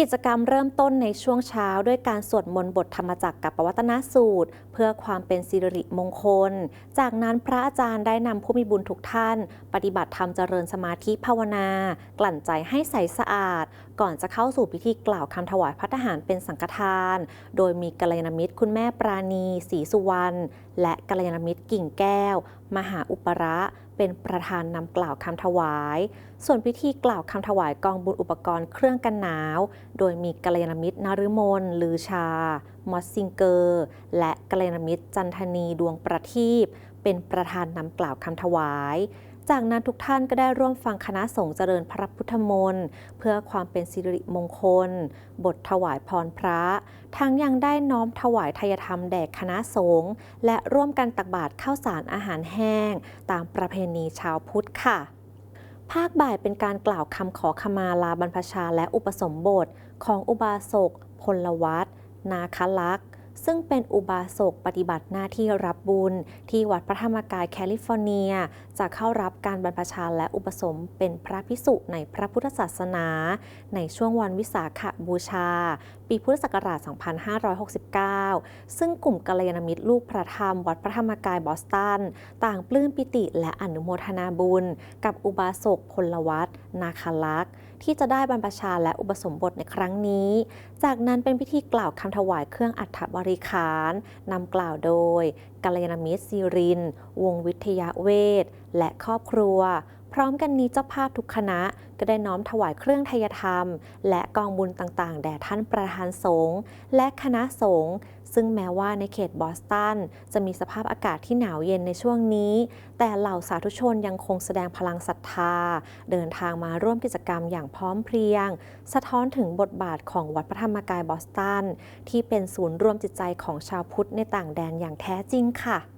กิจกรรมเริ่มต้นในช่วงเช้าด้วยการสวดมนต์บทธรรมจักรกับปวัตนสูตร เพื่อความเป็นสิริมงคล จากนั้นพระอาจารย์ได้นำผู้มีบุญทุกท่าน ปฏิบัติธรรมเจริญสมาธิภาวนา กลั่นใจให้ใสสะอาด ก่อนจะเข้าสู่พิธีกล่าวคำถวายพัฒหารเป็นสังฆทาน โดยมีกัลยาณมิตรคุณแม่ปราณีศรีสุวรรณและกัลยาณมิตรกิ่งแก้ว มหาอุประ เป็นประธานนำกล่าวคำถวาย ส่วนพิธีกล่าวคำถวายกองบุญอุปกรณ์เครื่องกันหนาวโดยมีกัลยาณมิตรนฤมลลือชา มอสซิงเกอร์ และกัลยาณมิตรจันทนีดวงประทีปเป็นประธานนำกล่าวคำถวาย จากนั้นทุกท่านก็ได้ร่วมฟังคณะสงฆ์เจริญพระพุทธมนต์เพื่อความเป็นสิริมงคล บทถวายพรพระ ทั้งยังได้น้อมถวายทายธรรมแด่คณะสงฆ์และร่วมกันตักบาตรข้าวสารอาหารแห้ง ตามประเพณีชาวพุทธค่ะ ภาคบ่ายเป็นการกล่าวคำขอขมาลาบรรพชาและอุปสมบทของอุบาสกพลวัตนาคลักษ์ ซึ่งเป็นอุบาสกปฏิบัติหน้าที่รับบุญ ที่วัดพระธรรมกายแคลิฟอร์เนีย จะเข้ารับการบรรพชาและอุปสมเป็นพระพิสุในพระพุทธศาสนา ในช่วงวันวิสาขบูชา ปีพุทธศักราช 2569 ซึ่งกลุ่มกัลยาณมิตรลูกพระธรรมวัดพระธรรมกายบอสตัน ต่างปลื้มปิติและอนุโมทนาบุญ กับอุบาสกพลวัตนาคลักษ์ที่จะได้บรรพชาและอุปสมบทในครั้งนี้ จากนั้นเป็นพิธีกล่าวคำถวายเครื่องอัฐบริขารนำกล่าวโดยกัลยาณมิตรซีริน วงวิทยาเวทและครอบครัว ร้อมกันนี้เจ้าภาพทุกคณะก็ได้น้อมถวายเครื่องทยธรรม และกองบุญต่างๆ แด่ท่านประธานสงฆ์และคณะสงฆ์ซึ่งแม้ว่าในเขตบอสตันจะมีสภาพอากาศที่หนาวเย็นในช่วงนี้ แต่เหล่าสาธุชนยังคงแสดงพลังศรัทธา เดินทางมาร่วมกิจกรรมอย่างพร้อมเพรียง สะท้อนถึงบทบาทของวัดพระธรรมกายบอสตันที่เป็นศูนย์รวมจิตใจของชาวพุทธในต่างแดนอย่างแท้จริงค่ะ